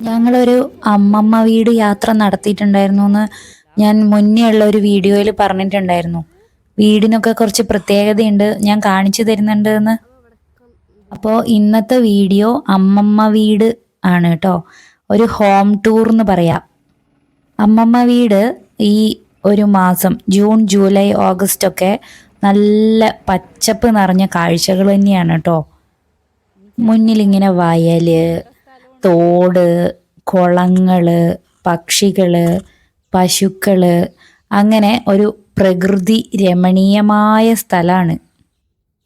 ഞങ്ങളൊരു അമ്മമ്മ വീട് യാത്ര നടത്തിയിട്ടുണ്ടായിരുന്നു എന്ന് ഞാൻ മുന്നേ ഉള്ള ഒരു വീഡിയോയിൽ പറഞ്ഞിട്ടുണ്ടായിരുന്നു. വീടിനൊക്കെ കുറച്ച് പ്രത്യേകതയുണ്ട് ഞാൻ കാണിച്ചു തരുന്നുണ്ട് എന്ന് അപ്പോൾ ഇന്നത്തെ വീഡിയോ അമ്മമ്മ വീട് ആണ് കേട്ടോ. ഒരു ഹോം ടൂർ എന്ന് പറയാം. അമ്മമ്മ വീട് ഈ ഒരു മാസം ജൂൺ ജൂലൈ ഓഗസ്റ്റ് ഒക്കെ നല്ല പച്ചപ്പ് നിറഞ്ഞ കാഴ്ചകൾ തന്നെയാണ് കേട്ടോ. മുന്നിലിങ്ങനെ വയൽ തോട് കുളങ്ങൾ പക്ഷികൾ പശുക്കൾ അങ്ങനെ ഒരു പ്രകൃതി രമണീയമായ സ്ഥലമാണ്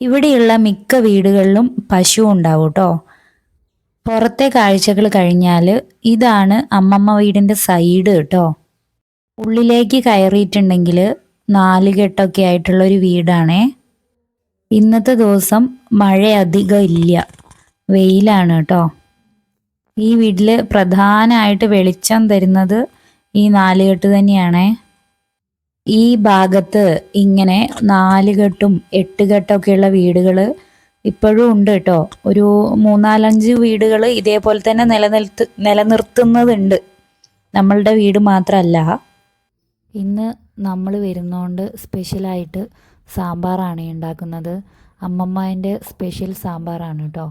ഇവിടെയുള്ള മിക്ക വീടുകളിലും പശു ഉണ്ടാവും കേട്ടോ പുറത്തെ കാഴ്ചകൾ കഴിഞ്ഞാൽ ഇതാണ് അമ്മമ്മ വീടിന്റെ സൈഡ് കേട്ടോ ഉള്ളിലേക്ക് കയറിയിട്ടുണ്ടെങ്കിൽ നാലുകെട്ടൊക്കെ ആയിട്ടുള്ള ഒരു വീടാണേ. ഇന്നത്തെ ദിവസം മഴ അധികം ഇല്ല. വെയിലാണ് കേട്ടോ ഈ വീട്ടിൽ പ്രധാനമായിട്ട് വെളിച്ചം തരുന്നത് ഈ നാലുകെട്ട് തന്നെയാണേ. ഈ ഭാഗത്ത് ഇങ്ങനെ നാലുകെട്ടും എട്ടുകെട്ടൊക്കെയുള്ള വീടുകൾ ഇപ്പോഴും ഉണ്ട് കേട്ടോ. ഒരു മൂന്നാലഞ്ച് വീടുകൾ ഇതേപോലെ തന്നെ നിലനിർത്ത് നിലനിർത്തുന്നതുണ്ട്. നമ്മളുടെ വീട് മാത്രമല്ല ഇന്ന് നമ്മൾ വരുന്നതുകൊണ്ട് സ്പെഷ്യലായിട്ട് സാമ്പാറാണ് ഉണ്ടാക്കുന്നത്. അമ്മമ്മേന്റെ സ്പെഷ്യൽ സാമ്പാറാണ് കേട്ടോ.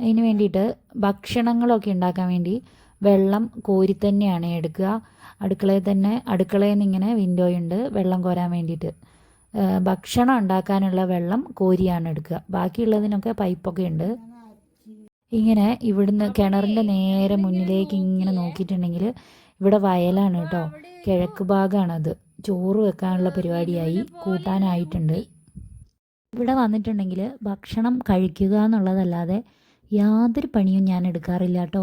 അതിന് വേണ്ടിയിട്ട് ഭക്ഷണങ്ങളൊക്കെ ഉണ്ടാക്കാൻ വേണ്ടി വെള്ളം കോരി തന്നെയാണ് എടുക്കുക. അടുക്കളയിൽ തന്നെ അടുക്കളയിൽ നിന്ന് ഇങ്ങനെ വിൻഡോ ഉണ്ട് വെള്ളം കോരാൻ വേണ്ടിയിട്ട്. ഭക്ഷണം ഉണ്ടാക്കാനുള്ള വെള്ളം കോരിയാണ് എടുക്കുക. ബാക്കിയുള്ളതിനൊക്കെ പൈപ്പൊക്കെ ഉണ്ട്. ഇങ്ങനെ ഇവിടുന്ന് കിണറിന്റെ നേരെ മുന്നിലേക്ക് ഇങ്ങനെ നോക്കിയിട്ടുണ്ടെങ്കിൽ ഇവിടെ വയലാണ് കേട്ടോ. കിഴക്ക് ഭാഗമാണത് ചോറ് വെക്കാനുള്ള പരിപാടിയായി കൂട്ടാനായിട്ടുണ്ട്. ഇവിടെ വന്നിട്ടുണ്ടെങ്കിൽ ഭക്ഷണം കഴിക്കുക എന്നുള്ളതല്ലാതെ യാതൊരു പണിയും ഞാൻ എടുക്കാറില്ല കേട്ടോ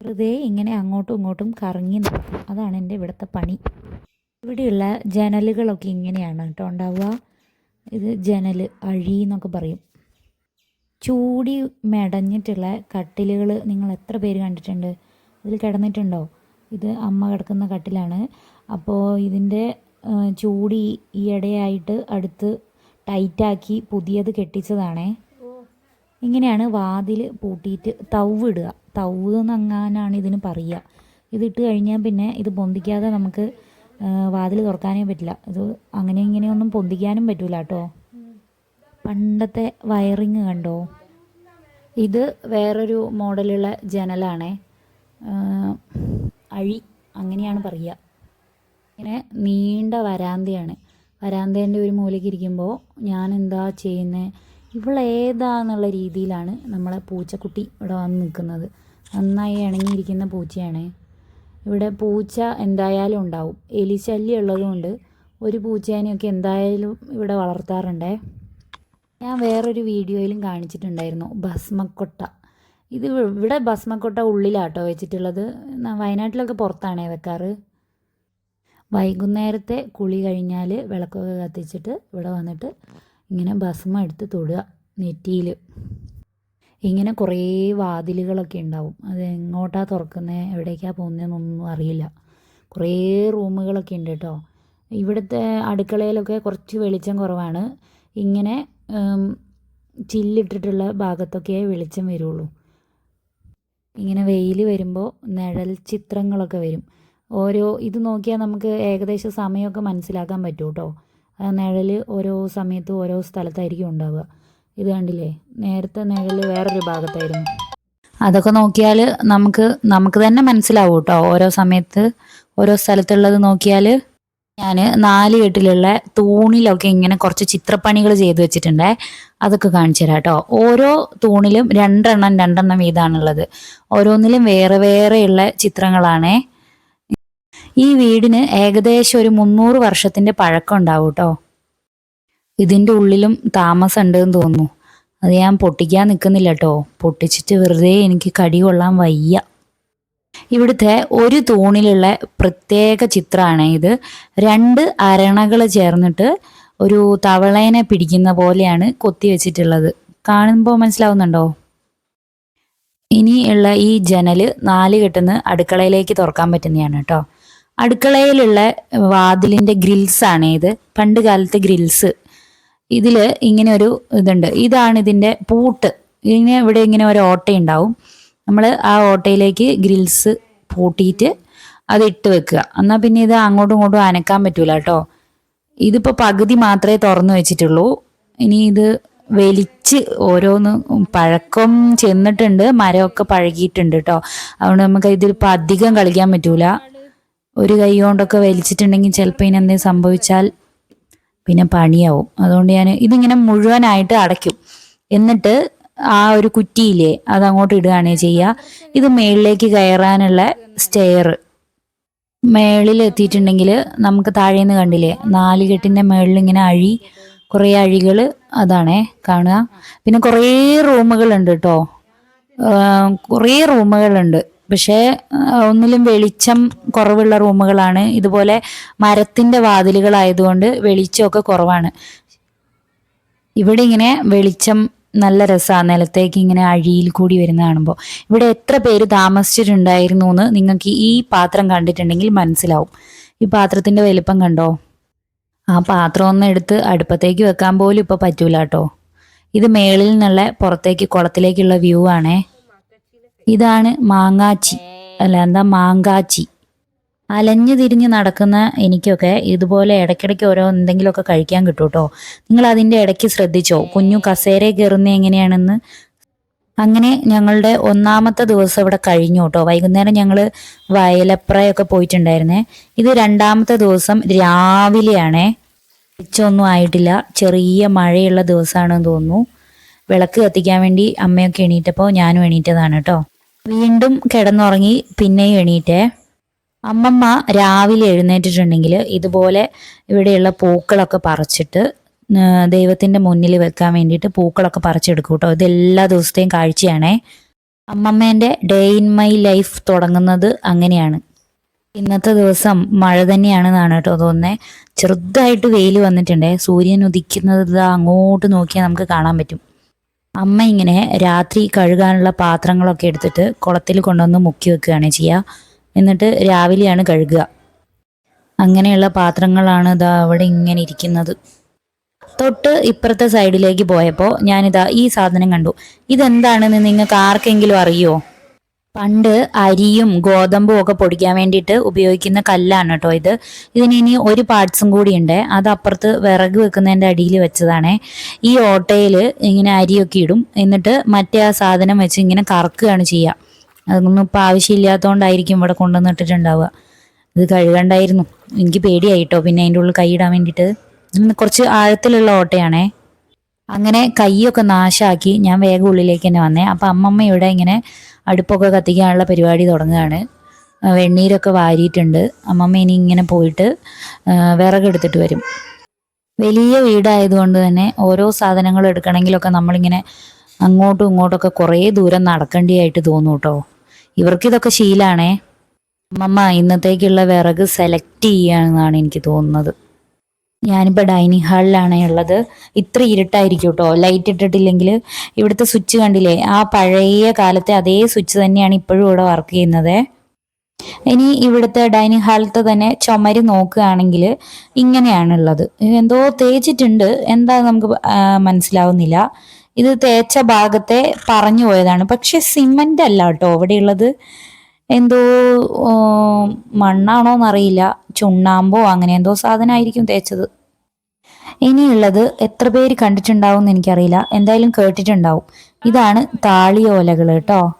വെറുതെ ഇങ്ങനെ അങ്ങോട്ടും ഇങ്ങോട്ടും കറങ്ങി നടക്കും. അതാണ് എന്റെ ഇവിടുത്തെ പണി. ഇവിടെയുള്ള ജനലുകളൊക്കെ ഇങ്ങനെയാണ് കേട്ടോ ഉണ്ടാവുക. ഇത് ജനൽ അഴി എന്നൊക്കെ പറയും. ചൂടി മെടഞ്ഞിട്ടുള്ള കട്ടിലുകൾ നിങ്ങൾ എത്ര പേര് കണ്ടിട്ടുണ്ട്? അതിൽ കിടന്നിട്ടുണ്ടോ? ഇത് അമ്മ കിടക്കുന്ന കട്ടിലാണ്. അപ്പോൾ ഇതിന്റെ ചൂടി ഈയിടെയായിട്ട് അടുത്ത് ടൈറ്റാക്കി പുതിയത് കെട്ടിച്ചതാണേ. ഇങ്ങനെയാണ് വാതിൽ പൂട്ടിയിട്ട് തവ് ഇടുക തവ് എന്നങ്ങാനാണ് ഇതിന് പറയുക. ഇതിട്ട് കഴിഞ്ഞാൽ പിന്നെ ഇത് പൊന്തിക്കാതെ നമുക്ക് വാതിൽ തുറക്കാനേ പറ്റില്ല. ഇത് അങ്ങനെ ഇങ്ങനെയൊന്നും പൊന്തിക്കാനും പറ്റില്ല കേട്ടോ. പണ്ടത്തെ വയറിങ് കണ്ടോ? ഇത് വേറൊരു മോഡലുള്ള ജനലാണേ. അഴി അങ്ങനെയാണ് പറയുക. ഇങ്ങനെ നീണ്ട വരാന്തയാണ്. വരാന്തേന്റെ ഒരു മൂലയ്ക്ക് ഇരിക്കുമ്പോൾ ഞാൻ എന്താ ചെയ്യുന്നത് ഇവളേതാന്നുള്ള രീതിയിലാണ് നമ്മളെ പൂച്ചക്കുട്ടി ഇവിടെ വന്ന് നിൽക്കുന്നത്. നന്നായി ഇണങ്ങിയിരിക്കുന്ന പൂച്ചയാണ്. ഇവിടെ പൂച്ച എന്തായാലും ഉണ്ടാവും. എലിശല്യം ഉള്ളതുകൊണ്ട് ഒരു പൂച്ചേനെയൊക്കെ എന്തായാലും ഇവിടെ വളർത്താറുണ്ടേ. ഞാൻ വേറൊരു വീഡിയോയിലും കാണിച്ചിട്ടുണ്ടായിരുന്നു. ഭസ്മക്കൊട്ട. ഇത് ഇവിടെ ഭസ്മക്കൊട്ട ഉള്ളിലാട്ടോ വെച്ചിട്ടുള്ളത്. വയനാട്ടിലൊക്കെ പുറത്താണേ വെക്കാറ്. വൈകുന്നേരത്തെ കുളി കഴിഞ്ഞാൽ വിളക്കൊക്കെ കത്തിച്ചിട്ട് ഇവിടെ വന്നിട്ട് ഇങ്ങനെ ഭസ്മം എടുത്ത് തൊടുക നെറ്റിയിൽ ഇങ്ങനെ കുറേ വാതിലുകളൊക്കെ ഉണ്ടാവും. അത് എങ്ങോട്ടാണ് തുറക്കുന്നത് എവിടേക്കാണ് പോകുന്നതെന്നൊന്നും അറിയില്ല. കുറേ റൂമുകളൊക്കെ ഉണ്ട് കേട്ടോ. ഇവിടുത്തെ അടുക്കളയിലൊക്കെ കുറച്ച് വെളിച്ചം കുറവാണ്. ഇങ്ങനെ ചില്ലിട്ടിട്ടുള്ള ഭാഗത്തൊക്കെ വെളിച്ചം വരുള്ളൂ. ഇങ്ങനെ വെയിൽ വരുമ്പോൾ നിഴൽ ചിത്രങ്ങളൊക്കെ വരും. ഓരോ ഇത് നോക്കിയാൽ നമുക്ക് ഏകദേശം സമയമൊക്കെ മനസ്സിലാക്കാൻ പറ്റും കേട്ടോ. നിഴൽ ഓരോ സമയത്ത് ഓരോ സ്ഥലത്തായിരിക്കും ഉണ്ടാവുക. ഇത് കണ്ടില്ലേ? നേരത്തെ നിഴൽ വേറൊരു ഭാഗത്തായിരുന്നു. അതൊക്കെ നോക്കിയാൽ നമുക്ക് നമുക്ക് തന്നെ മനസ്സിലാവും കേട്ടോ ഓരോ സമയത്ത് ഓരോ സ്ഥലത്തുള്ളത് നോക്കിയാൽ ഞാൻ നാല് കെട്ടിലുള്ള തൂണിലൊക്കെ ഇങ്ങനെ കുറച്ച് ചിത്രപ്പണികൾ ചെയ്തു വെച്ചിട്ടുണ്ട്. അതൊക്കെ കാണിച്ചു തരാം കേട്ടോ ഓരോ തൂണിലും രണ്ടെണ്ണം രണ്ടെണ്ണം വീതാണുള്ളത്. ഓരോന്നിലും വേറെ വേറെയുള്ള ചിത്രങ്ങളാണേ. ഈ വീടിന് ഏകദേശം ഒരു മുന്നൂറ് വർഷത്തിന്റെ പഴക്കം ഉണ്ടാവും കേട്ടോ ഇതിന്റെ ഉള്ളിലും താമസം ഉണ്ടെന്ന് തോന്നുന്നു. അത് ഞാൻ പൊട്ടിക്കാൻ നിൽക്കുന്നില്ല കേട്ടോ പൊട്ടിച്ചിട്ട് വെറുതെ എനിക്ക് കടി കൊള്ളാൻ വയ്യ. ഇവിടുത്തെ ഒരു തൂണിലുള്ള പ്രത്യേക ചിത്രമാണ് ഇത്. രണ്ട് അരണകൾ ചേർന്നിട്ട് ഒരു തവളേനെ പിടിക്കുന്ന പോലെയാണ് കൊത്തി വെച്ചിട്ടുള്ളത്. കാണുമ്പോൾ മനസ്സിലാവുന്നുണ്ടോ? ഇനി ഉള്ള ഈ ജനൽ നാല് കെട്ടുന്ന് അടുക്കളയിലേക്ക് തുറക്കാൻ പറ്റുന്നതാണ് കേട്ടോ അടുക്കളയിലുള്ള ഗ്രിൽസ് ആണ് ഇത്. പണ്ട് കാലത്തെ ഗ്രിൽസ് ഇതിൽ ഇങ്ങനെ ഒരു ഇതുണ്ട്. ഇതാണ് ഇതിന്റെ പൂട്ട്. ഇങ്ങനെ ഇവിടെ ഇങ്ങനെ ഒരു ഓട്ടയുണ്ടാവും. നമ്മൾ ആ ഓട്ടയിലേക്ക് ഗ്രിൽസ് പൂട്ടിയിട്ട് അത് ഇട്ട് വെക്കുക. എന്നാൽ പിന്നെ ഇത് അങ്ങോട്ടും ഇങ്ങോട്ടും അനക്കാൻ പറ്റൂല കേട്ടോ. ഇതിപ്പോൾ പകുതി മാത്രമേ തുറന്നു വെച്ചിട്ടുള്ളൂ. ഇനി ഇത് വലിച്ച് ഓരോന്ന് പഴക്കം ചെന്നിട്ടുണ്ട്. മരമൊക്കെ പഴകിയിട്ടുണ്ട് കേട്ടോ. അതുകൊണ്ട് നമുക്ക് ഇതിപ്പോൾ അധികം കളിക്കാൻ പറ്റൂല. ഒരു കൈ കൊണ്ടൊക്കെ വലിച്ചിട്ടുണ്ടെങ്കിൽ ചിലപ്പോൾ ഇനി എന്തെങ്കിലും സംഭവിച്ചാൽ പിന്നെ പണിയാവും. അതുകൊണ്ട് ഞാൻ ഇതിങ്ങനെ മുഴുവനായിട്ട് അടയ്ക്കും. എന്നിട്ട് ആ ഒരു കുറ്റിയില്ലേ അത് അങ്ങോട്ട് ഇടുകയാണ് ചെയ്യുക ഇത് മേളിലേക്ക് കയറാനുള്ള സ്റ്റെയർ മേളിൽ എത്തിയിട്ടുണ്ടെങ്കിൽ നമുക്ക് താഴേന്ന് കണ്ടില്ലേ നാല് കെട്ടിന്റെ മേളിൽ ഇങ്ങനെ അഴി കുറേ അഴികൾ അതാണേ കാണുക. പിന്നെ കുറേ റൂമുകളുണ്ട് കേട്ടോ. കുറേ റൂമുകളുണ്ട്. പക്ഷേ ഒന്നിലും വെളിച്ചം കുറവുള്ള റൂമുകളാണ്. ഇതുപോലെ മരത്തിന്റെ വാതിലുകളായതുകൊണ്ട് വെളിച്ചമൊക്കെ കുറവാണ്. ഇവിടെ ഇങ്ങനെ വെളിച്ചം നല്ല രസമാണ് നിലത്തേക്ക് ഇങ്ങനെ അഴിയിൽ കൂടി വരുന്ന കാണുമ്പോൾ. ഇവിടെ എത്ര പേര് താമസിച്ചിട്ടുണ്ടായിരുന്നു എന്ന് നിങ്ങൾക്ക് ഈ പാത്രം കണ്ടിട്ടുണ്ടെങ്കിൽ മനസ്സിലാവും. ഈ പാത്രത്തിന്റെ വലിപ്പം കണ്ടോ? ആ പാത്രം ഒന്ന് എടുത്ത് അടുപ്പത്തേക്ക് വെക്കാൻ പോലും ഇപ്പോൾ പറ്റൂല കേട്ടോ. ഇത് മേളിൽ നിന്നുള്ള പുറത്തേക്ക് കുളത്തിലേക്കുള്ള വ്യൂ ആണേ. ഇതാണ് മാങ്ങാച്ചി. അല്ല എന്താ മാങ്കാച്ചി. അലഞ്ഞു തിരിഞ്ഞ് നടക്കുന്ന എനിക്കൊക്കെ ഇതുപോലെ ഇടയ്ക്കിടയ്ക്ക് ഓരോ എന്തെങ്കിലുമൊക്കെ കഴിക്കാൻ കിട്ടും കേട്ടോ നിങ്ങൾ അതിന്റെ ഇടയ്ക്ക് ശ്രദ്ധിച്ചോ? കുഞ്ഞു കസേര കയറുന്ന എങ്ങനെയാണെന്ന്? അങ്ങനെ ഞങ്ങളുടെ ഒന്നാമത്തെ ദിവസം ഇവിടെ കഴിഞ്ഞു കേട്ടോ. വൈകുന്നേരം ഞങ്ങൾ വയലപ്രയൊക്കെ പോയിട്ടുണ്ടായിരുന്നേ. ഇത് രണ്ടാമത്തെ ദിവസം രാവിലെയാണേ. ഒന്നും ആയിട്ടില്ല. ചെറിയ മഴയുള്ള ദിവസമാണെന്ന് തോന്നുന്നു. വിളക്ക് കത്തിക്കാൻ വേണ്ടി അമ്മയൊക്കെ എണീറ്റപ്പോൾ ഞാനും എണീറ്റതാണ് കേട്ടോ. വീണ്ടും കിടന്നുറങ്ങി പിന്നെയും എണീറ്റേ. അമ്മമ്മ രാവിലെ എഴുന്നേറ്റിട്ടുണ്ടെങ്കിൽ ഇതുപോലെ ഇവിടെയുള്ള പൂക്കളൊക്കെ പറിച്ചിട്ട് ദൈവത്തിന്റെ മുന്നിൽ വെക്കാൻ വേണ്ടിയിട്ട് പൂക്കളൊക്കെ പറിച്ചെടുക്കും കേട്ടോ ഇത് എല്ലാ ദിവസത്തെയും കാഴ്ചയാണേ. അമ്മമ്മേന്റെ ഡേ ഇൻ മൈ ലൈഫ് തുടങ്ങുന്നത് അങ്ങനെയാണ്. ഇന്നത്തെ ദിവസം മഴ തന്നെയാണെന്നാണ് കേട്ടോ തോന്നുന്നത് ചെറുതായിട്ട് വെയിൽ വന്നിട്ടുണ്ടേ. സൂര്യൻ ഉദിക്കുന്നത് അങ്ങോട്ട് നോക്കിയാൽ നമുക്ക് കാണാൻ പറ്റും. അമ്മ ഇങ്ങനെ രാത്രി കഴുകാനുള്ള പാത്രങ്ങളൊക്കെ എടുത്തിട്ട് കുളത്തിൽ കൊണ്ടുവന്ന് മുക്കി വെക്കുകയാണ് ചെയ്യുക എന്നിട്ട് രാവിലെയാണ് കഴുകുക. അങ്ങനെയുള്ള പാത്രങ്ങളാണ് ഇതാ അവിടെ ഇങ്ങനെ ഇരിക്കുന്നത്. തൊട്ട് ഇപ്പുറത്തെ സൈഡിലേക്ക് പോയപ്പോൾ ഞാനിതാ ഈ സാധനം കണ്ടു. ഇതെന്താണെന്ന് നിങ്ങൾക്ക് ആർക്കെങ്കിലും അറിയോ? പണ്ട് അരിയും ഗോതമ്പും ഒക്കെ പൊടിക്കാൻ വേണ്ടിയിട്ട് ഉപയോഗിക്കുന്ന കല്ലാണ് കേട്ടോ ഇത്. ഇതിന് ഇനി ഒരു പാർട്സും കൂടി ഉണ്ട്. അത് അപ്പുറത്ത് വിറക് വെക്കുന്നതിന്റെ അടിയിൽ വെച്ചതാണ്. ഈ ഓട്ടയിൽ ഇങ്ങനെ അരിയൊക്കെ ഇടും. എന്നിട്ട് മറ്റേ ആ സാധനം വെച്ച് ഇങ്ങനെ കറക്കുകയാണ് ചെയ്യുക. അതൊന്നും ഇപ്പം ആവശ്യമില്ലാത്തതുകൊണ്ടായിരിക്കും ഇവിടെ കൊണ്ടുവന്നിട്ടിട്ടുണ്ടാവുക ഇത് കഴുകണ്ടായിരുന്നു. എനിക്ക് പേടിയായിട്ടോ പിന്നെ അതിന്റെ ഉള്ളിൽ കൈയിടാൻ വേണ്ടിയിട്ട്. കുറച്ച് ആഴത്തിലുള്ള ഓട്ടയാണേ. അങ്ങനെ കൈയൊക്കെ നാശാക്കി ഞാൻ വേഗം ഉള്ളിലേക്ക് തന്നെ വന്നേ. അപ്പം അമ്മമ്മ ഇവിടെ ഇങ്ങനെ അടുപ്പൊക്കെ കത്തിക്കാനുള്ള പരിപാടി തുടങ്ങുകയാണ്. വെണ്ണീരൊക്കെ വാരിയിട്ടുണ്ട്. അമ്മമ്മ ഇനി ഇങ്ങനെ പോയിട്ട് വിറകെടുത്തിട്ട് വരും. വലിയ വീടായതുകൊണ്ട് തന്നെ ഓരോ സാധനങ്ങൾ എടുക്കണമെങ്കിലൊക്കെ നമ്മളിങ്ങനെ അങ്ങോട്ടും ഇങ്ങോട്ടൊക്കെ കുറേ ദൂരം നടക്കേണ്ടിയായിട്ട് തോന്നും കേട്ടോ ഇവർക്കിതൊക്കെ ശീലാണേ. അമ്മമ്മ ഇന്നത്തേക്കുള്ള വിറക് സെലക്ട് ചെയ്യുകയാണെന്നാണ് എനിക്ക് തോന്നുന്നത്. ഞാനിപ്പോൾ ഡൈനിങ് ഹാളിലാണ് ഉള്ളത്. ഇത്ര ഇരുട്ടായിരിക്കും കേട്ടോ. ലൈറ്റ് ഇട്ടിട്ടില്ലെങ്കിൽ ഇവിടുത്തെ സ്വിച്ച് കണ്ടില്ലേ? ആ പഴയ കാലത്തെ അതേ സ്വിച്ച് തന്നെയാണ് ഇപ്പോഴും ഇവിടെ വർക്ക് ചെയ്യുന്നത്. ഇനി ഇവിടുത്തെ ഡൈനിങ് ഹാളിലത്തെ തന്നെ ചുമര് നോക്കുകയാണെങ്കിൽ ഇങ്ങനെയാണുള്ളത്. എന്തോ തേച്ചിട്ടുണ്ട്. എന്താ നമുക്ക് മനസ്സിലാവുന്നില്ല. ഇത് തേച്ച ഭാഗത്തെ പറഞ്ഞു പോയതാണ്. പക്ഷെ സിമന്റ് അല്ല കേട്ടോ. ഇവിടെയുള്ളത് എന്തോ മണ്ണാണോ എന്നറിയില്ല ചുണ്ണാമ്പോ അങ്ങനെ എന്തോ സാധനമായിരിക്കും തേച്ചത്. ഇനിയുള്ളത് എത്ര പേര് കണ്ടിട്ടുണ്ടാവും എന്ന് എനിക്കറിയില്ല. എന്തായാലും കേട്ടിട്ടുണ്ടാവും. ഇതാണ് താളിയോലകൾ കേട്ടോ.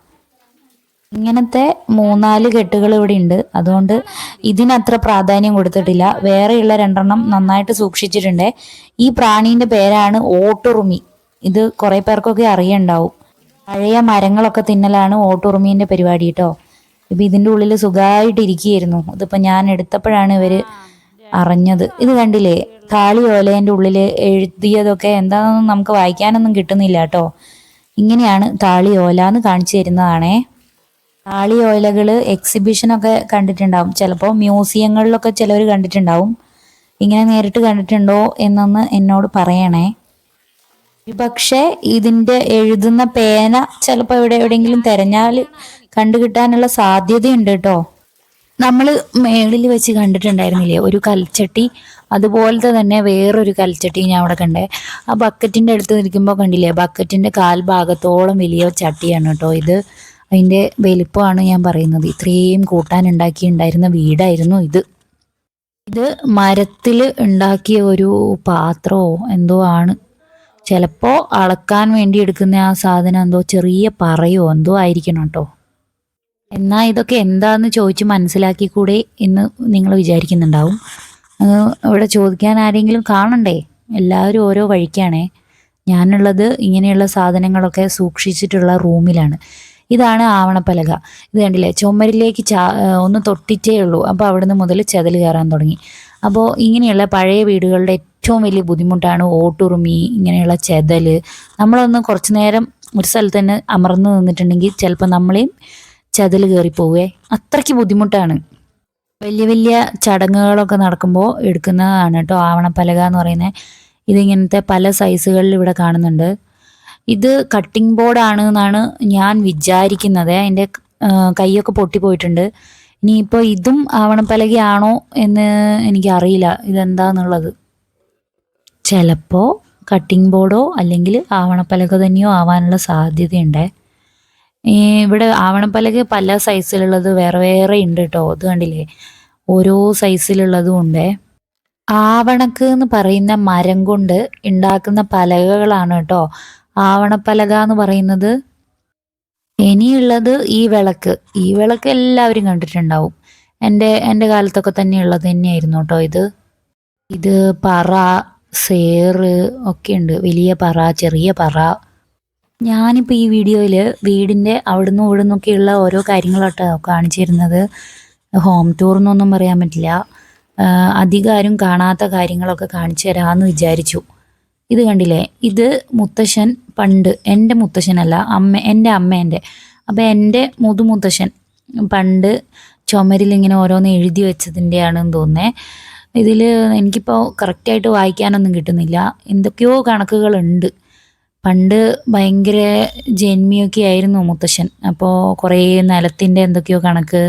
ഇങ്ങനത്തെ മൂന്നാൽ കെട്ടുകൾ ഇവിടെ ഉണ്ട്. അതുകൊണ്ട് ഇതിനത്ര പ്രാധാന്യം കൊടുത്തിട്ടില്ല. വേറെയുള്ള രണ്ടെണ്ണം നന്നായിട്ട് സൂക്ഷിച്ചിട്ടുണ്ട്. ഈ പ്രാണീന്റെ പേരാണ് ഓട്ടുറുമി. ഇത് കുറേ പേർക്കൊക്കെ അറിയണ്ടാവും. പഴയ മരങ്ങളൊക്കെ തിന്നലാണ് ഓട്ടുറുമീന്റെ പരിപാടി കേട്ടോ. ഇപ്പൊ ഇതിന്റെ ഉള്ളിൽ സുഖമായിട്ട് ഇരിക്കുകയായിരുന്നു. ഇതിപ്പോ ഞാൻ എടുത്തപ്പോഴാണ് ഇവർ അറിഞ്ഞത്. ഇത് കണ്ടില്ലേ? കാളി ഓലേന്റെ ഉള്ളിൽ എഴുതിയതൊക്കെ എന്താണെന്ന് നമുക്ക് വായിക്കാനൊന്നും കിട്ടുന്നില്ല കേട്ടോ. ഇങ്ങനെയാണ് താളി ഓല എന്ന് കാണിച്ചു തരുന്നതാണേ. താളി ഓലകൾ എക്സിബിഷനൊക്കെ കണ്ടിട്ടുണ്ടാവും. ചിലപ്പോൾ മ്യൂസിയങ്ങളിലൊക്കെ ചിലവർ കണ്ടിട്ടുണ്ടാവും. ഇങ്ങനെ നേരിട്ട് കണ്ടിട്ടുണ്ടോ എന്നൊന്ന് എന്നോട് പറയണേ. പക്ഷേ ഇതിന്റെ എഴുതുന്ന പേന ചിലപ്പോൾ എവിടെ എവിടെയെങ്കിലും തെരഞ്ഞാൽ കണ്ടു കിട്ടാനുള്ള സാധ്യതയുണ്ട് കേട്ടോ. നമ്മൾ മേളിൽ വെച്ച് കണ്ടിട്ടുണ്ടായിരുന്നില്ലേ ഒരു കൽച്ചട്ടി അതുപോലത്തെ തന്നെ വേറൊരു കൽച്ചട്ടി ഞാൻ അവിടെ കണ്ടേ. ആ ബക്കറ്റിന്റെ അടുത്ത് നിൽക്കുമ്പോൾ കണ്ടില്ലേ ബക്കറ്റിന്റെ കാൽഭാഗത്തോളം വലിയ ചട്ടിയാണ് കേട്ടോ ഇത്. അതിന്റെ വലിപ്പമാണ് ഞാൻ പറയുന്നത്. ഇത്രയും കൂട്ടാൻ ഉണ്ടാക്കിയിട്ടുണ്ടായിരുന്ന വീടായിരുന്നു ഇത്. ഇത് മരത്തിൽ ഉണ്ടാക്കിയ ഒരു പാത്രമോ എന്തോ ആണ്. ചിലപ്പോൾ അളക്കാൻ വേണ്ടി എടുക്കുന്ന ആ സാധനം എന്തോ ചെറിയ പറയോ എന്തോ ആയിരിക്കണം കേട്ടോ. എന്നാൽ ഇതൊക്കെ എന്താന്ന് ചോദിച്ച് മനസ്സിലാക്കി കൂടെ എന്ന് നിങ്ങൾ വിചാരിക്കുന്നുണ്ടാവും. ഇവിടെ ചോദിക്കാൻ ആരെങ്കിലും കാണണ്ടേ? എല്ലാവരും ഓരോ വഴിക്കാണേ. ഞാനുള്ളത് ഇങ്ങനെയുള്ള സാധനങ്ങളൊക്കെ സൂക്ഷിച്ചിട്ടുള്ള റൂമിലാണ്. ഇതാണ് ആവണപ്പലക. ഇത് കണ്ടില്ലേ? ചുമരിലേക്ക് ചാ ഒന്ന് തൊട്ടിട്ടേ ഉള്ളൂ. അപ്പോൾ അവിടുന്ന് മുതൽ ചെതൽ കയറാൻ തുടങ്ങി. അപ്പോൾ ഇങ്ങനെയുള്ള പഴയ വീടുകളുടെ ഏറ്റവും വലിയ ബുദ്ധിമുട്ടാണ് ഓട്ടുറുമി ഇങ്ങനെയുള്ള ചെതൽ നമ്മളൊന്ന് കുറച്ച് നേരം ഒരു സ്ഥലത്ത് തന്നെ അമർന്ന് നിന്നിട്ടുണ്ടെങ്കിൽ ചിലപ്പോൾ നമ്മളെയും ചതൽ കയറിപ്പോവേ അത്രയ്ക്ക് ബുദ്ധിമുട്ടാണ്. വലിയ വലിയ ചടങ്ങുകളൊക്കെ നടക്കുമ്പോൾ എടുക്കുന്നതാണ് കേട്ടോ ആവണപ്പലക എന്ന് പറയുന്നത് ഇതിങ്ങനത്തെ പല സൈസുകളിൽ ഇവിടെ കാണുന്നുണ്ട്. ഇത് കട്ടിംഗ് ബോർഡാണ് എന്നാണ് ഞാൻ വിചാരിക്കുന്നത്. അതിന്റെ കൈയൊക്കെ പൊട്ടിപ്പോയിട്ടുണ്ട്. ഇനിയിപ്പോൾ ഇതും ആവണപ്പലകയാണോ എന്ന് എനിക്കറിയില്ല. ഇതെന്താന്നുള്ളത്. ചിലപ്പോൾ കട്ടിംഗ് ബോർഡോ അല്ലെങ്കിൽ ആവണപ്പലക തന്നെയോ ആവാനുള്ള സാധ്യതയുണ്ട്. ഇവിടെ ആവണപ്പലക പല സൈസിലുള്ളത് വേറെ വേറെ ഉണ്ട് കേട്ടോ അത് കണ്ടില്ലേ? ഓരോ സൈസിലുള്ളതും ഉണ്ട്. ആവണക്ക് എന്ന് പറയുന്ന മരം കൊണ്ട് ഉണ്ടാക്കുന്ന പലകകളാണ് കേട്ടോ ആവണപ്പലക എന്ന് പറയുന്നത് ഇനിയുള്ളത് ഈ വിളക്ക്. ഈ വിളക്ക് എല്ലാവരും കണ്ടിട്ടുണ്ടാവും. എന്റെ എന്റെ കാലത്തൊക്കെ തന്നെയുള്ളത് തന്നെയായിരുന്നു കേട്ടോ ഇത്. ഇത് പറ സേറ് ഒക്കെ ഉണ്ട്. വലിയ പറ ചെറിയ പറ. ഞാനിപ്പോൾ ഈ വീഡിയോയിൽ വീടിന്റെ അവിടുന്ന് ഇവിടുന്നൊക്കെയുള്ള ഓരോ കാര്യങ്ങളോട്ടോ കാണിച്ചു തരുന്നത് ഹോം ടൂർ എന്നൊന്നും പറയാൻ പറ്റില്ല. അധികാരം കാണാത്ത കാര്യങ്ങളൊക്കെ കാണിച്ചു തരാമെന്ന് വിചാരിച്ചു. ഇത് കണ്ടില്ലേ? ഇത് മുത്തശ്ശൻ പണ്ട് എന്റെ മുത്തശ്ശനല്ല അമ്മ എന്റെ അമ്മേന്റെ അപ്പോൾ എന്റെ മുതുമുത്തശ്ശൻ പണ്ട് ചുമരിൽ ഇങ്ങനെ ഓരോന്ന് എഴുതി വെച്ചതിന്റെയാണെന്ന് തോന്നേ ഇതിൽ എനിക്കിപ്പോൾ കറക്റ്റായിട്ട് വായിക്കാനൊന്നും കിട്ടുന്നില്ല. എന്തൊക്കെയോ കണക്കുകളുണ്ട്. പണ്ട് ഭയങ്കര ജന്മിയൊക്കെ ആയിരുന്നു മുത്തശ്ശൻ. അപ്പോൾ കുറേ നിലത്തിന്റെ എന്തൊക്കെയോ കണക്ക്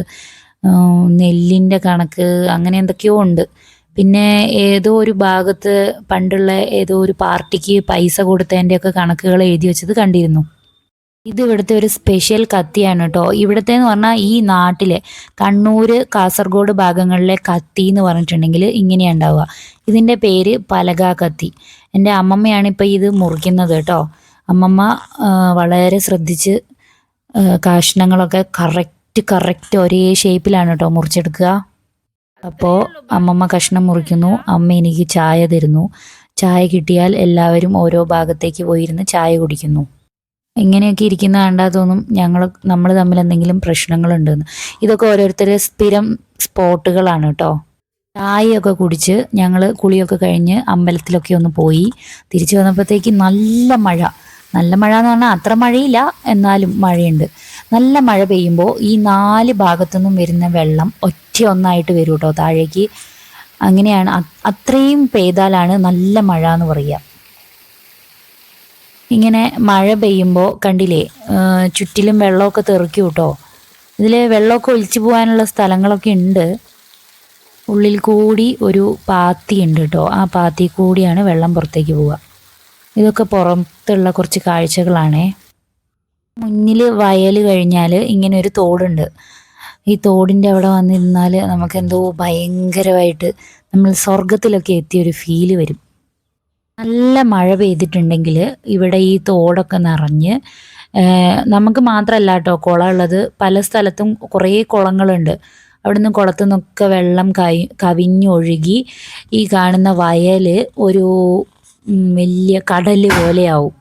നെല്ലിന്റെ കണക്ക് അങ്ങനെ എന്തൊക്കെയോ ഉണ്ട്. പിന്നെ ഏതോ ഒരു ഭാഗത്ത് പണ്ടുള്ള ഏതോ ഒരു പാർട്ടിക്ക് പൈസ കൊടുത്തതിന്റെയൊക്കെ കണക്കുകൾ എഴുതി വെച്ചത് കണ്ടിരുന്നു. ഇത് ഇവിടുത്തെ ഒരു സ്പെഷ്യൽ കത്തിയാണ് കേട്ടോ. ഇവിടുത്തെ എന്ന് പറഞ്ഞാൽ ഈ നാട്ടിലെ കണ്ണൂർ കാസർഗോഡ് ഭാഗങ്ങളിലെ കത്തി എന്ന് പറഞ്ഞിട്ടുണ്ടെങ്കിൽ ഇങ്ങനെയാണ് ഉണ്ടാവുക. ഇതിന്റെ പേര് പലക കത്തി. എന്റെ അമ്മമ്മയാണ് ഇപ്പോൾ ഇത് മുറിക്കുന്നത് കേട്ടോ. അമ്മമ്മ വളരെ ശ്രദ്ധിച്ച് കഷ്ണങ്ങളൊക്കെ കറക്റ്റ് കറക്റ്റ് ഒരേ ഷേപ്പിലാണ് കേട്ടോ മുറിച്ചെടുക്കുക. അപ്പോൾ അമ്മമ്മ കഷ്ണം മുറിക്കുന്നു. അമ്മ എനിക്ക് ചായ തരുന്നു. ചായ കിട്ടിയാൽ എല്ലാവരും ഓരോ ഭാഗത്തേക്ക് പോയിരുന്ന് ചായ കുടിക്കുന്നു. ഇങ്ങനെയൊക്കെ ഇരിക്കുന്ന കണ്ടാൽ തോന്നും ഞങ്ങൾ നമ്മൾ തമ്മിൽ എന്തെങ്കിലും പ്രശ്നങ്ങളുണ്ടെന്ന് ഇതൊക്കെ ഓരോരുത്തരുടെ സ്ഥിരം സ്പോട്ടുകളാണ് കേട്ടോ. ചായയൊക്കെ കുടിച്ച് ഞങ്ങൾ കുളിയൊക്കെ കഴിഞ്ഞ് അമ്പലത്തിലൊക്കെ ഒന്ന് പോയി. തിരിച്ചു വന്നപ്പോഴത്തേക്ക് നല്ല മഴ. നല്ല മഴ എന്ന് പറഞ്ഞാൽ അത്ര മഴയില്ല എന്നാലും മഴയുണ്ട്. നല്ല മഴ പെയ്യുമ്പോൾ ഈ നാല് ഭാഗത്തുനിന്നും വരുന്ന വെള്ളം ഒറ്റ ഒന്നായിട്ട് വരും കേട്ടോ താഴേക്ക്. അങ്ങനെയാണ് അത്രയും പെയ്താലാണ് നല്ല മഴ എന്ന് പറയുക ഇങ്ങനെ മഴ പെയ്യുമ്പോൾ കണ്ടില്ലേ ചുറ്റിലും വെള്ളമൊക്കെ തെറിക്കും കേട്ടോ. ഇതിൽ വെള്ളമൊക്കെ ഒലിച്ചു പോകാനുള്ള സ്ഥലങ്ങളൊക്കെ ഉണ്ട്. ഉള്ളിൽ കൂടി ഒരു പാത്തി ഉണ്ട് കേട്ടോ. ആ പാത്തി കൂടിയാണ് വെള്ളം പുറത്തേക്ക് പോവുക. ഇതൊക്കെ പുറത്തുള്ള കുറച്ച് കാഴ്ചകളാണേ. മുന്നിൽ വയൽ കഴിഞ്ഞാൽ ഇങ്ങനെ ഒരു തോടുണ്ട്. ഈ തോടിന്റെ അവിടെ വന്നിരുന്നാൽ നമുക്ക് എന്തോ ഭയങ്കരമായിട്ട് നമ്മൾ സ്വർഗത്തിലൊക്കെ എത്തിയൊരു ഫീൽ വരും. നല്ല മഴ പെയ്തിട്ടുണ്ടെങ്കിൽ ഇവിടെ ഈ തോടൊക്കെ നിറഞ്ഞ് നമുക്ക് മാത്രമല്ല കേട്ടോ കുളം ഉള്ളത് പല സ്ഥലത്തും കുറേ കുളങ്ങളുണ്ട്. അവിടുന്ന് കുളത്തു നിന്നൊക്കെ വെള്ളം കൈ കവിഞ്ഞൊഴുകി ഈ കാണുന്ന വയൽ ഒരു വലിയ കടൽ പോലെയാവും.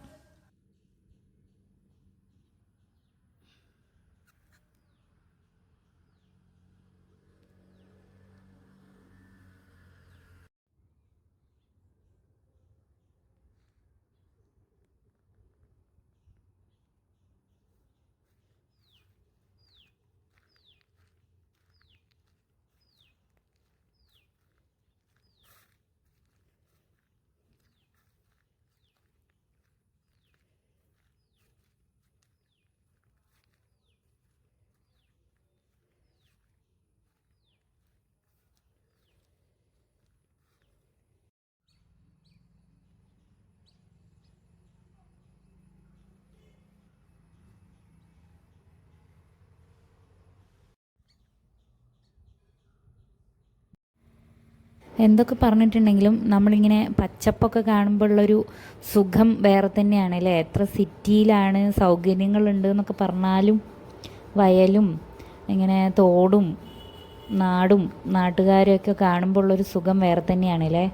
എന്തൊക്കെ പറഞ്ഞിട്ടുണ്ടെങ്കിലും നമ്മളിങ്ങനെ പച്ചപ്പൊക്കെ കാണുമ്പോഴുള്ളൊരു സുഖം വേറെ തന്നെയാണ് അല്ലേ? എത്ര സിറ്റിയിലാണ് സൗകര്യങ്ങളുണ്ട് എന്നൊക്കെ പറഞ്ഞാലും വയലും ഇങ്ങനെ തോടും നാടും നാട്ടുകാരെയൊക്കെ കാണുമ്പോഴുള്ളൊരു സുഖം വേറെ തന്നെയാണ് അല്ലേ?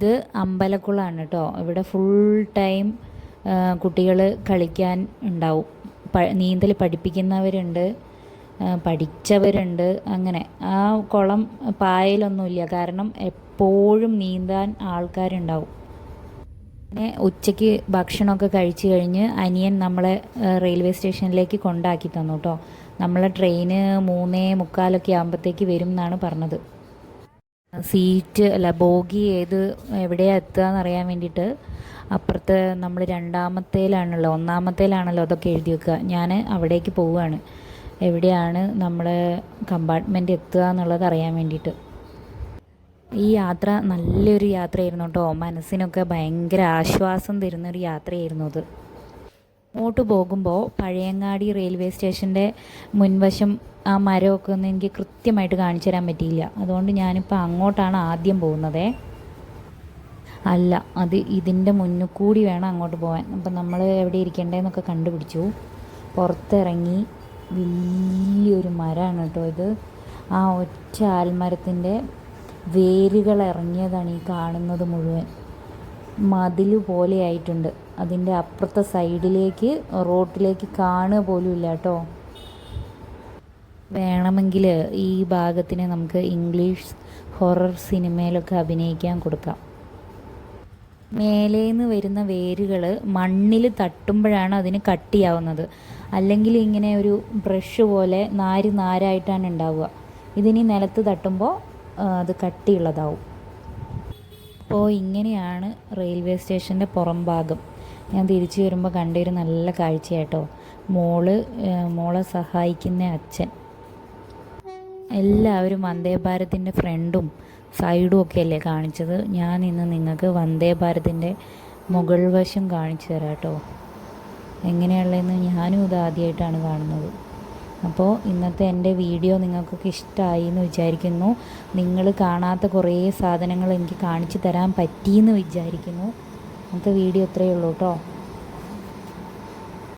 ഇത് അമ്പലക്കുളമാണ് കേട്ടോ ഇവിടെ ഫുൾ ടൈം കുട്ടികൾ കളിക്കാൻ ഉണ്ടാവും. പ നീന്തൽ പഠിപ്പിക്കുന്നവരുണ്ട് പഠിച്ചവരുണ്ട് അങ്ങനെ. ആ കുളം പായലൊന്നുമില്ല. കാരണം എപ്പോഴും നീന്താൻ ആൾക്കാരുണ്ടാവും. പിന്നെ ഉച്ചയ്ക്ക് ഭക്ഷണമൊക്കെ കഴിച്ചു കഴിഞ്ഞ് അനിയൻ നമ്മളെ റെയിൽവേ സ്റ്റേഷനിലേക്ക് കൊണ്ടാക്കി തന്നു കേട്ടോ നമ്മളെ ട്രെയിന് മൂന്നേ മുക്കാലൊക്കെ ആകുമ്പോഴത്തേക്ക് വരും എന്നാണ് പറഞ്ഞത്. സീറ്റ് അല്ല ബോഗി ഏത് എവിടെയാണ് എത്തുക എന്നറിയാൻ വേണ്ടിയിട്ട് അപ്പുറത്ത് നമ്മൾ രണ്ടാമത്തേലാണല്ലോ ഒന്നാമത്തേലാണല്ലോ അതൊക്കെ എഴുതി വെക്കുക. ഞാൻ അവിടേക്ക് പോവുകയാണ്. എവിടെയാണ് നമ്മൾ കമ്പാർട്ട്മെന്റ് എത്തുക എന്നുള്ളത് അറിയാൻ വേണ്ടിയിട്ട്. ഈ യാത്ര നല്ലൊരു യാത്രയായിരുന്നു കേട്ടോ. മനസ്സിനൊക്കെ ഭയങ്കര ആശ്വാസം തരുന്നൊരു യാത്രയായിരുന്നു അത്. അങ്ങോട്ട് പോകുമ്പോൾ പഴയങ്ങാടി റെയിൽവേ സ്റ്റേഷന്റെ മുൻവശം ആ മരമൊക്കെ ഒന്ന് എനിക്ക് കൃത്യമായിട്ട് കാണിച്ചു തരാൻ പറ്റിയില്ല. അതുകൊണ്ട് ഞാനിപ്പോൾ അങ്ങോട്ടാണ് ആദ്യം പോകുന്നത്. അല്ല അത് ഇതിന്റെ മുന്നിൽ വേണം അങ്ങോട്ട് പോകാൻ അപ്പം നമ്മൾ എവിടെ ഇരിക്കേണ്ടതെന്നൊക്കെ കണ്ടുപിടിച്ചു. പുറത്തിറങ്ങി വലിയൊരു മരമാണ് കേട്ടോ ഇത്. ആ ഒറ്റ ആൽമരത്തിന്റെ വേരുകൾ ഇറങ്ങിയതാണ് ഈ കാണുന്നത് മുഴുവൻ. മതിൽ പോലെ ആയിട്ടുണ്ട്. അതിന്റെ അപ്പുറത്തെ സൈഡിലേക്ക് റോട്ടിലേക്ക് കാണുക പോലും ഇല്ല കേട്ടോ. വേണമെങ്കിൽ ഈ ഭാഗത്തിന് നമുക്ക് ഇംഗ്ലീഷ് ഹൊറർ സിനിമയിലൊക്കെ അഭിനയിക്കാൻ കൊടുക്കാം. മേലേന്ന് വരുന്ന വേരുകൾ മണ്ണിൽ തട്ടുമ്പോഴാണ് അതിന് കട്ടിയാവുന്നത്. അല്ലെങ്കിൽ ഇങ്ങനെ ഒരു ബ്രഷ് പോലെ നാര് നാരായിട്ടാണ് ഉണ്ടാവുക. ഇതിനി നിലത്ത് തട്ടുമ്പോൾ അത് കട്ടിയുള്ളതാവും. അപ്പോൾ ഇങ്ങനെയാണ് റെയിൽവേ സ്റ്റേഷന്റെ പുറം ഭാഗം. ഞാൻ തിരിച്ചു വരുമ്പോൾ കണ്ടൊരു നല്ല കാഴ്ചയാട്ടോ. മോൾ മോളെ സഹായിക്കുന്ന അച്ഛൻ. എല്ലാവരും വന്ദേ ഭാരതിന്റെ ഫ്രണ്ടും സൈഡും ഒക്കെ അല്ലേ കാണിച്ചത്? ഞാൻ ഇന്ന് നിങ്ങൾക്ക് വന്ദേ ഭാരതിന്റെ മുകൾ വശം കാണിച്ചു തരാം കേട്ടോ. എങ്ങനെയുള്ളതെന്ന് ഞാനും ഇത് ആദ്യമായിട്ടാണ് കാണുന്നത്. അപ്പോൾ ഇന്നത്തെ എന്റെ വീഡിയോ നിങ്ങൾക്കൊക്കെ ഇഷ്ടമായി എന്ന് വിചാരിക്കുന്നു. നിങ്ങൾ കാണാത്ത കുറേ സാധനങ്ങൾ എനിക്ക് കാണിച്ചു തരാൻ പറ്റിയെന്ന് വിചാരിക്കുന്നു. നമുക്ക് വീഡിയോ ഇത്രയേ ഉള്ളൂ കേട്ടോ.